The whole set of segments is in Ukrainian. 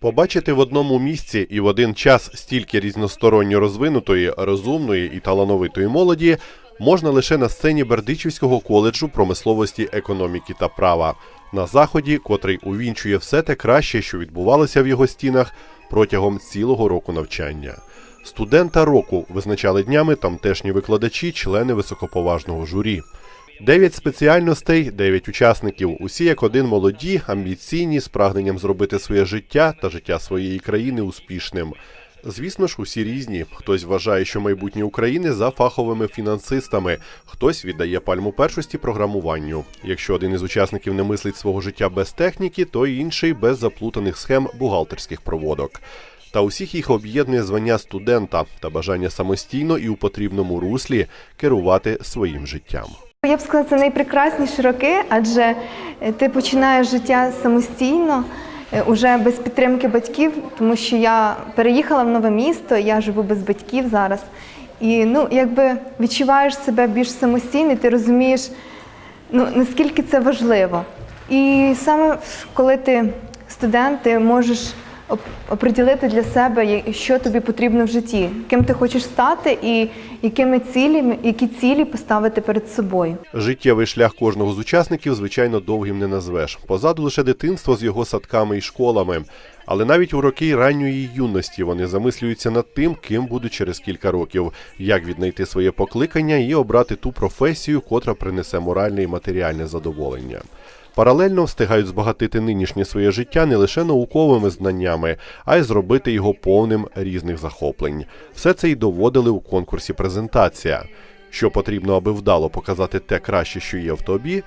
Побачити в одному місці і в один час стільки різносторонньо розвинутої, розумної і талановитої молоді можна лише на сцені Бердичівського коледжу промисловості, економіки та права на заході, котрий увінчує все те краще, що відбувалося в його стінах протягом цілого року навчання. Студента року визначали днями тамтешні викладачі, члени високоповажного журі. Дев'ять спеціальностей, дев'ять учасників. Усі як один молоді, амбіційні, з прагненням зробити своє життя та життя своєї країни успішним. Звісно ж, усі різні. Хтось вважає, що майбутнє України за фаховими фінансистами, хтось віддає пальму першості програмуванню. Якщо один із учасників не мислить свого життя без техніки, то інший без заплутаних схем бухгалтерських проводок. Та усіх їх об'єднує звання студента та бажання самостійно і у потрібному руслі керувати своїм життям. Я б сказала, це найпрекрасніші роки, адже е, ти починаєш життя самостійно, е, уже без підтримки батьків, тому що я переїхала в нове місто, я живу без батьків зараз. І ну, якби відчуваєш себе більш самостійно, ти розумієш, ну, наскільки це важливо. І саме коли ти студент, ти можеш оприділити для себе, що тобі потрібно в житті, ким ти хочеш стати і якими цілями, які цілі поставити перед собою. Життєвий шлях кожного з учасників, звичайно, довгим не назвеш. Позаду лише дитинство з його садками і школами. Але навіть у роки ранньої юності вони замислюються над тим, ким будуть через кілька років, як віднайти своє покликання і обрати ту професію, котра принесе моральне і матеріальне задоволення. Паралельно встигають збагатити нинішнє своє життя не лише науковими знаннями, а й зробити його повним різних захоплень. Все це й доводили у конкурсі презентація. Що потрібно, аби вдало показати те краще, що є в тобі,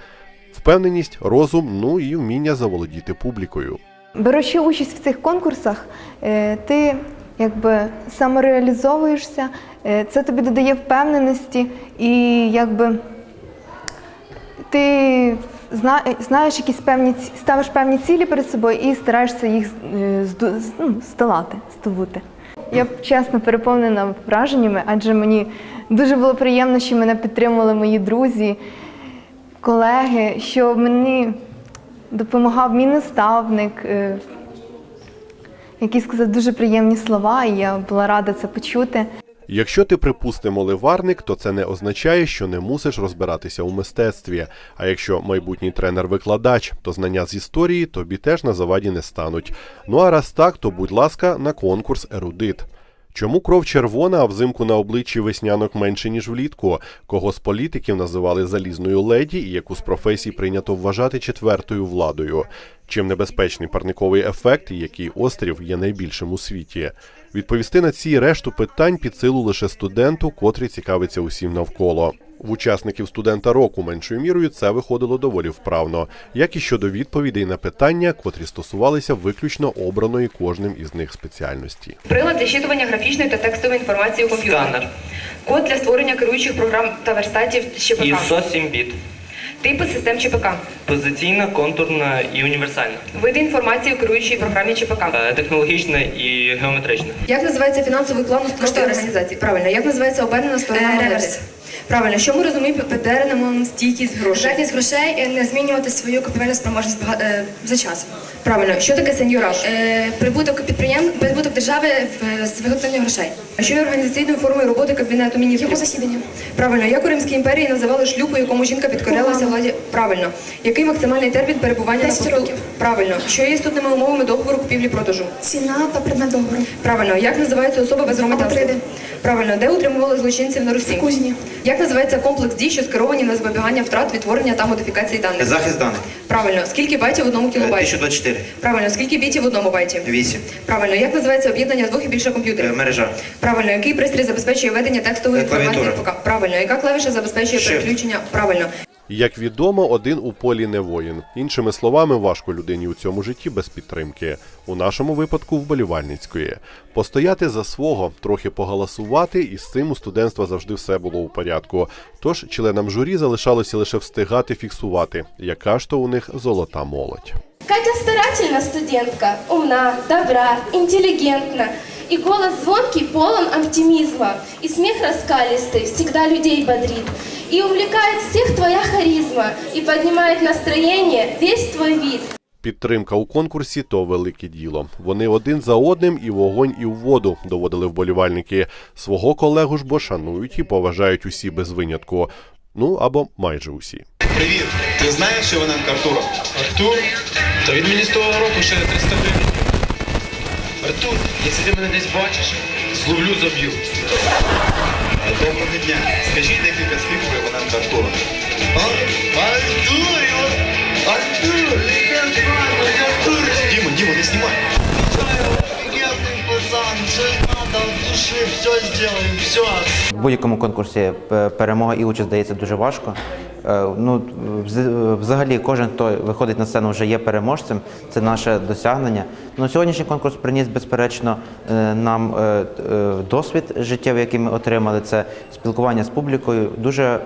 впевненість, розум, ну і вміння заволодіти публікою. Беручи участь в цих конкурсах, е, ти якби самореалізовуєшся, е, це тобі додає впевненості і якби ти знаєш якісь певні ставиш певні цілі перед собою і стараєшся їх е, ну, здолати, здобути. Я чесно переповнена враженнями, адже мені дуже було приємно, що мене підтримували мої друзі, колеги, що мені допомагав мій наставник, е, який сказав дуже приємні слова, і я була рада це почути. Якщо ти, припустимо, ливарник, то це не означає, що не мусиш розбиратися у мистецтві. А якщо майбутній тренер-викладач, то знання з історії тобі теж на заваді не стануть. Ну а раз так, то будь ласка, на конкурс ерудит. Чому кров червона, а взимку на обличчі веснянок менше, ніж влітку? Кого з політиків називали залізною леді і яку з професій прийнято вважати четвертою владою? Чим небезпечний парниковий ефект і який острів є найбільшим у світі? Відповісти на ці решту питань під силу лише студенту, котрий цікавиться усім навколо. В учасників студента року меншою мірою це виходило доволі вправно, як і щодо відповідей на питання, котрі стосувалися виключно обраної кожним із них спеціальності. Прилад для щитування графічної та текстової інформації у комп'ютері. Сканер. Код для створення керуючих програм та верстатів ЩПК. ISO 7 біт. Типи систем ЧПК. Позиційна, контурна і універсальна. Види інформації у керуючій програмі ЧПК. Е, Технологічна і геометрична. Як називається фінансовий план у структурі Кошторис. організації? Правильно. Як називається обернена сторона Е, монети? Правильно. Що ми розуміємо під терміном стійкість грошей? Здатність грошей е, не змінювати свою купівельну спроможність бага- е, за час. Правильно. Що таке сеньораж? Е, Прибуток підприєм, прибуток держави в- з виготовлення грошей. А що є організаційною формою роботи Кабінету міністрів? Його засідання. Правильно. Як у Римській імперії називали шлюб, у якому жінка підкорялася владі? Правильно. Який максимальний термін перебування на посту? років. Правильно. Що є істотними умовами договору купівлі-продажу? Ціна та предмет договору. Правильно. Як називається особа без громадянства? Апатриди. Правильно. Де утримували злочинців на Русі? В Кузні. Як називається комплекс дій, що скеровані на запобігання втрат, відтворення та модифікації даних? Захист даних. Правильно. Скільки байтів в одному Е, кілобайті? 1024. Правильно. Скільки бітів в одному байті? 8. Правильно. Як називається об'єднання двох і більше Е, комп'ютерів? Мережа. Правильно. Який пристрій забезпечує ведення текстової Е, клавіатура. інформації? ПК? Правильно. Яка клавіша забезпечує Shift. переключення? Правильно. Як відомо, один у полі не воїн. Іншими словами, важко людині у цьому житті без підтримки. У нашому випадку вболівальницької. Постояти за свого, трохи погаласувати, і з цим у студентства завжди все було у порядку. Тож членам журі залишалося лише встигати фіксувати, яка ж то у них золота молодь. Катя старательна студентка, умна, добра, интеллигентна. И голос звонкий, полон оптимизма. И смех раскалистый, всегда людей бодрит. И увлекает всех твоя харизма. И поднимает настроение весь твой вид. Підтримка у конкурсі то велике діло. Вони один за одним і вогонь, і в воду доводили вболівальники. Свого колегу ж бо шанують і поважають усі без винятку. Ну або майже усі. Привіт! Ти знаєш Іваненка Артура? Артур? Та він мені з того року ще 300 гривень. Артур, якщо ти мене десь бачиш, зловлю заб'ю. Доброго дня. Скажіть декілька слів про Іваненка Артура. Артур! Артур! Діма, Діма, не знімай! Офігенний пацан, надо от души, все сделаем, все. В будь-якому конкурсі перемога і участь дається дуже важко. Е, Ну, взагалі, кожен, хто виходить на сцену, вже є переможцем. Це наше досягнення. Ну, сьогоднішній конкурс приніс, безперечно, е, нам е, досвід життєвий, який ми отримали. Це спілкування з публікою. Дуже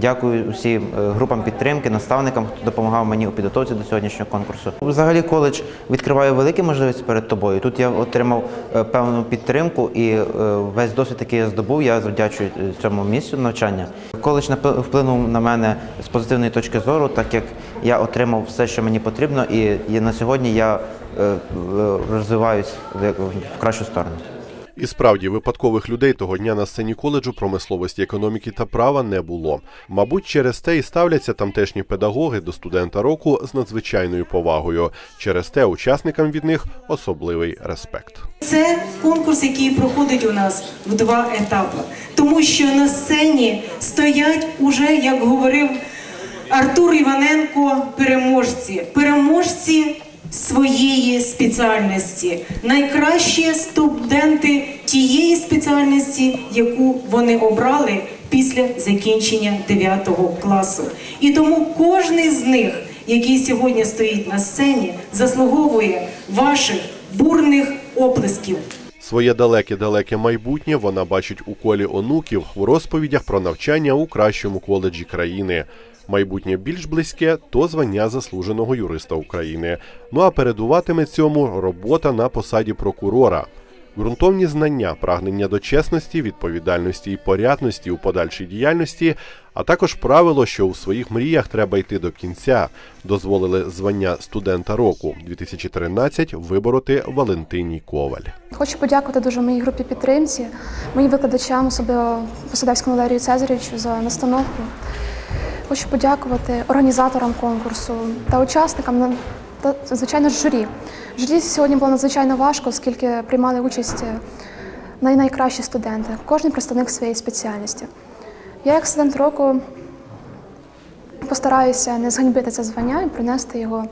дякую усім е, групам підтримки, наставникам, хто допомагав мені у підготовці до сьогоднішнього конкурсу. Взагалі, коледж відкриває великі можливості перед тобою. Тут я отримав певну підтримку і е, весь досвід, який я здобув, я завдячую е, цьому місцю навчання. Коледж вплинув на мене з позитивної точки зору, так як я отримав все, що мені потрібно, і, на сьогодні я е, розвиваюсь в кращу сторону. І справді випадкових людей того дня на сцені коледжу промисловості, економіки та права не було. Мабуть, через те і ставляться тамтешні педагоги до студента року з надзвичайною повагою. Через те учасникам від них особливий респект. Це конкурс, який проходить у нас в два етапи, тому що на сцені стоять уже, як говорив Артур Іваненко, переможці, переможці своєї спеціальності, найкращі студенти тієї спеціальності, яку вони обрали після закінчення 9 класу. І тому кожний з них, який сьогодні стоїть на сцені, заслуговує ваших бурних оплесків. Своє далеке-далеке майбутнє вона бачить у колі онуків у розповідях про навчання у кращому коледжі країни. Майбутнє більш близьке то звання заслуженого юриста України. Ну а передуватиме цьому робота на посаді прокурора. Ґрунтовні знання, прагнення до чесності, відповідальності і порядності у подальшій діяльності, а також правило, що у своїх мріях треба йти до кінця, дозволили звання студента року 2013 вибороти Валентині Коваль. Хочу подякувати дуже моїй групі підтримці, моїм викладачам, особливо Посадевському Валерію Цезарівичу за настановку. Хочу подякувати організаторам конкурсу та учасникам на- та, звичайно, журі. Журі сьогодні було надзвичайно важко, оскільки приймали участь е, най- найкращі студенти, кожен представник своєї спеціальності. Я, як студент року, постараюся не зганьбити це звання і принести його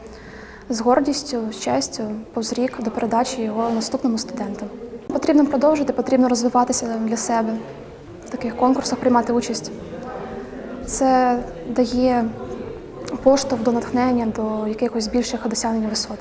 з гордістю, з честю, повз рік до передачі його наступному студенту. Потрібно продовжити, потрібно розвиватися для себе в таких конкурсах, приймати участь. Це дає поштовх до натхнення, до якихось більших досягнень висот.